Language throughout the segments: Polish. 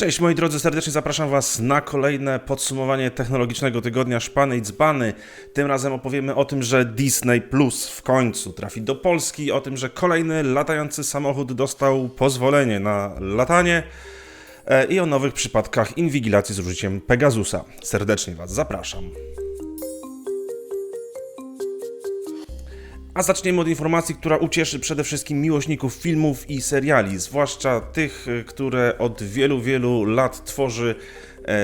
Cześć moi drodzy, serdecznie zapraszam Was na kolejne podsumowanie technologicznego tygodnia Szpany i Dzbany. Tym razem opowiemy o tym, że Disney Plus w końcu trafi do Polski, o tym, że kolejny latający samochód dostał pozwolenie na latanie e, i o nowych przypadkach inwigilacji z użyciem Pegasusa. Serdecznie Was zapraszam. A zaczniemy od informacji, która ucieszy przede wszystkim miłośników filmów i seriali, zwłaszcza tych, y, które od wielu, wielu lat tworzy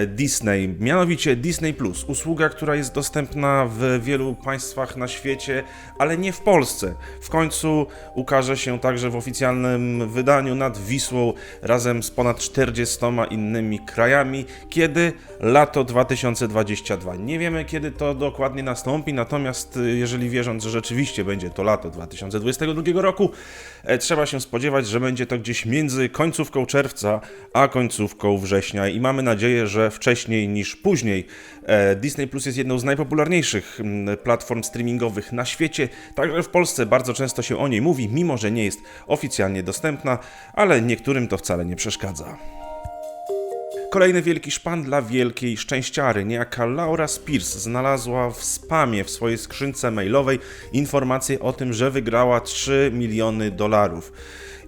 Disney, mianowicie Disney Plus, usługa, która jest dostępna w wielu państwach na świecie, ale nie w Polsce. W końcu ukaże się także w oficjalnym wydaniu nad Wisłą razem z ponad 40 innymi krajami, kiedy lato 2022. Nie wiemy kiedy to dokładnie nastąpi, natomiast y, jeżeli wierząc, że rzeczywiście będzie to lato 2022 roku, e, trzeba się spodziewać, że będzie to gdzieś między końcówką czerwca a końcówką września i mamy nadzieję, że wcześniej niż później. E, Disney Plus jest jedną z najpopularniejszych mm, platform streamingowych na świecie, także w Polsce bardzo często się o niej mówi, mimo że nie jest oficjalnie dostępna, ale niektórym to wcale nie przeszkadza. Kolejny wielki szpan dla wielkiej szczęściary. Niejaka Laura Spears znalazła w spamie w swojej skrzynce mailowej informację o tym, że wygrała 3 miliony dolarów.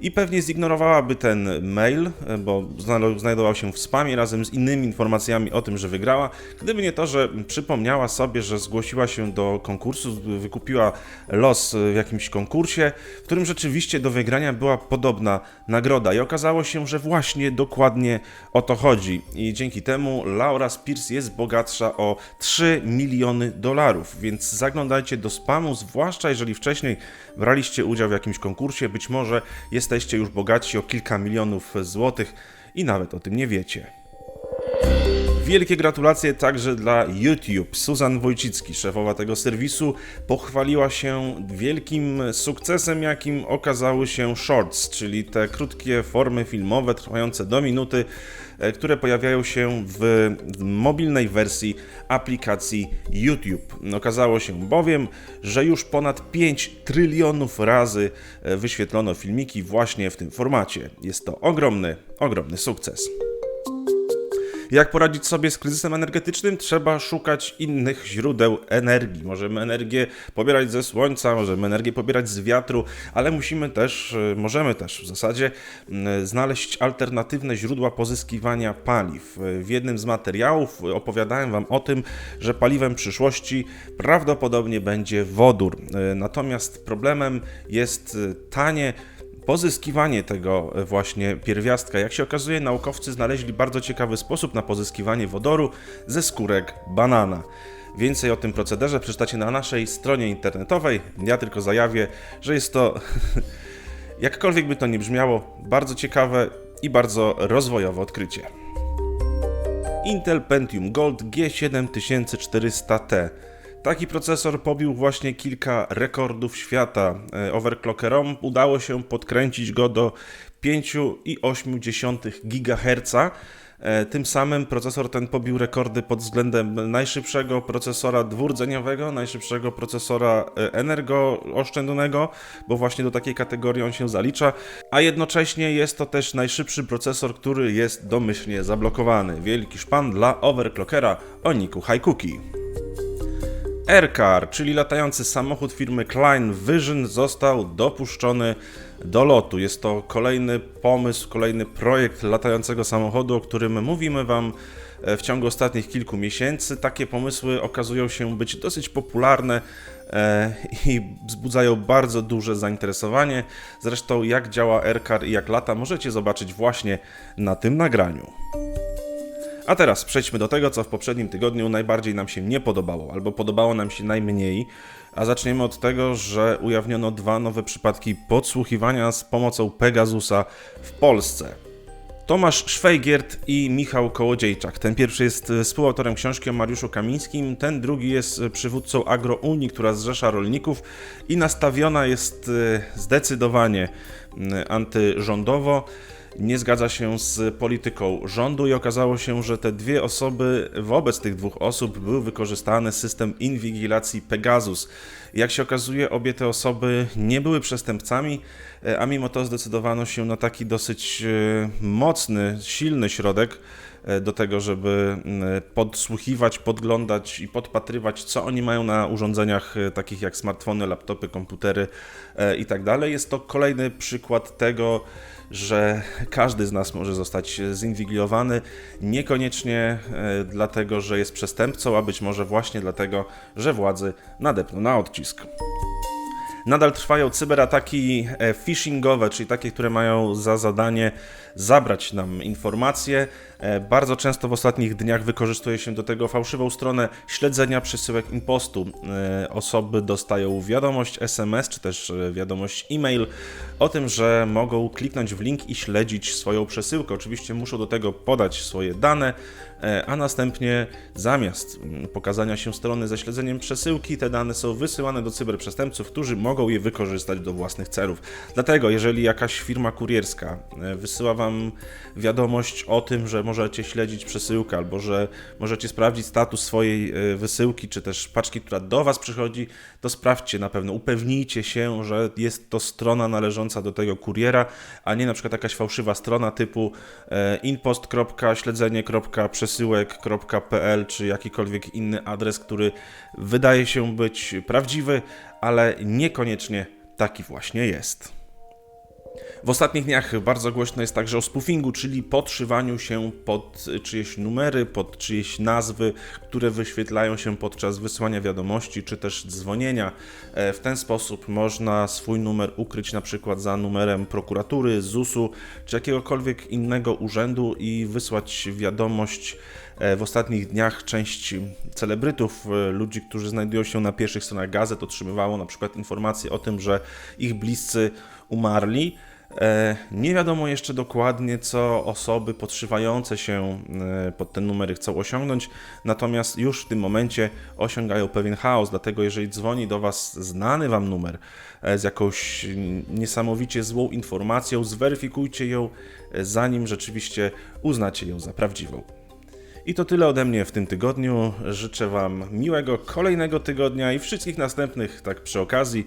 I pewnie zignorowałaby ten mail, bo znajdował się w spamie razem z innymi informacjami o tym, że wygrała, gdyby nie to, że przypomniała sobie, że zgłosiła się do konkursu, wykupiła los w jakimś konkursie, w którym rzeczywiście do wygrania była podobna nagroda. I okazało się, że właśnie dokładnie o to chodzi i dzięki temu Laura Spears jest bogatsza o 3 miliony dolarów, więc zaglądajcie do spamu, zwłaszcza jeżeli wcześniej braliście udział w jakimś konkursie, być może jesteście już bogatsi o kilka milionów złotych i nawet o tym nie wiecie. Wielkie gratulacje także dla YouTube. Susan Wojcicki, szefowa tego serwisu, pochwaliła się wielkim sukcesem, jakim okazały się shorts, czyli te krótkie formy filmowe trwające do minuty, które pojawiają się w mobilnej wersji aplikacji YouTube. Okazało się bowiem, że już ponad 5 trylionów razy e, wyświetlono filmiki właśnie w tym formacie. Jest to ogromny, ogromny sukces. Jak poradzić sobie z kryzysem energetycznym? Trzeba szukać innych źródeł energii. Możemy energię pobierać ze słońca, możemy energię pobierać z wiatru, ale musimy też, e, możemy też w zasadzie znaleźć alternatywne źródła pozyskiwania paliw. E, w jednym z materiałów opowiadałem Wam o tym, że paliwem przyszłości prawdopodobnie będzie wodór. E, natomiast problemem jest tanie pozyskiwanie tego właśnie pierwiastka. Jak się okazuje, naukowcy znaleźli bardzo ciekawy sposób na pozyskiwanie wodoru ze skórek banana. Więcej o tym procederze przeczytacie na naszej stronie internetowej. Ja tylko zajawię, że jest to, jakkolwiek by to nie brzmiało, bardzo ciekawe i bardzo rozwojowe odkrycie. Intel Pentium Gold G7400T Taki procesor pobił właśnie kilka rekordów świata. E, overclockerom udało się podkręcić go do 5,8 GHz. E, tym samym procesor ten pobił rekordy pod względem najszybszego procesora dwurdzeniowego, najszybszego procesora e, energooszczędnego, bo właśnie do takiej kategorii on się zalicza, a jednocześnie jest to też najszybszy procesor, który jest domyślnie zablokowany. Wielki szpan dla overclockera o niku Haikuki. Aircar, czyli latający samochód firmy Klein Vision, został dopuszczony do lotu. Jest to kolejny pomysł, kolejny projekt latającego samochodu, o którym mówimy Wam e, w ciągu ostatnich kilku miesięcy. Takie pomysły okazują się być dosyć popularne e, i wzbudzają bardzo duże zainteresowanie. Zresztą, jak działa Aircar i jak lata, możecie zobaczyć właśnie na tym nagraniu. A teraz przejdźmy do tego, co w poprzednim tygodniu najbardziej nam się nie podobało, albo podobało nam się najmniej. A zaczniemy od tego, że ujawniono dwa nowe przypadki podsłuchiwania z pomocą Pegasusa w Polsce. Tomasz Szwejgiert i Michał Kołodziejczak. Ten pierwszy jest współautorem książki o Mariuszu Kamińskim, ten drugi jest przywódcą Agrounii, która zrzesza rolników i nastawiona jest e, zdecydowanie antyrządowo. Nie zgadza się z polityką rządu i okazało się, że te dwie osoby, wobec tych dwóch osób był wykorzystany system inwigilacji Pegasus. Jak się okazuje, obie te osoby nie były przestępcami, e, a mimo to zdecydowano się na taki dosyć e, mocny, silny środek e, do tego, żeby podsłuchiwać, podglądać i podpatrywać, co oni mają na urządzeniach takich jak smartfony, laptopy, komputery e, i tak. Jest to kolejny przykład tego, że każdy z nas może zostać zinwigilowany, niekoniecznie e, dlatego, że jest przestępcą, a być może właśnie dlatego, że władzy nadepną na odcisk. Nadal trwają cyberataki e, phishingowe, czyli takie, które mają za zadanie zabrać nam informacje. E, Bardzo często w ostatnich dniach wykorzystuje się do tego fałszywą stronę śledzenia przesyłek impostu. E, Osoby dostają wiadomość SMS czy też wiadomość e-mail o tym, że mogą kliknąć w link i śledzić swoją przesyłkę. Oczywiście muszą do tego podać swoje dane, a następnie zamiast mm, pokazania się strony ze śledzeniem przesyłki, te dane są wysyłane do cyberprzestępców, którzy mogą je wykorzystać do własnych celów. Dlatego, jeżeli jakaś firma kurierska e, wysyła Wam wiadomość o tym, że możecie śledzić przesyłkę albo że możecie sprawdzić status swojej e, wysyłki, czy też paczki, która do Was przychodzi, to sprawdźcie na pewno, upewnijcie się, że jest to strona należąca do tego kuriera, a nie na przykład jakaś fałszywa strona typu e, inpost.śledzenie.przesyłek.pl czy jakikolwiek inny adres, który wydaje się być prawdziwy, ale niekoniecznie taki właśnie jest. W ostatnich dniach bardzo głośno jest także o spoofingu, czyli podszywaniu się pod czyjeś numery, pod czyjeś nazwy, które wyświetlają się podczas wysyłania wiadomości czy też dzwonienia. E, W ten sposób można swój numer ukryć na przykład za numerem prokuratury, ZUS-u czy jakiegokolwiek innego urzędu i wysłać wiadomość E, W ostatnich dniach część celebrytów, e, ludzi, którzy znajdują się na pierwszych stronach gazet, otrzymywało na przykład informacje o tym, że ich bliscy umarli. E, Nie wiadomo jeszcze dokładnie, co osoby podszywające się e, pod te numery chcą osiągnąć, natomiast już w tym momencie osiągają pewien chaos, dlatego jeżeli dzwoni do Was znany Wam numer e, z jakąś niesamowicie złą informacją, zweryfikujcie ją, zanim rzeczywiście uznacie ją za prawdziwą. I to tyle ode mnie w tym tygodniu. Życzę Wam miłego kolejnego tygodnia i wszystkich następnych, tak przy okazji.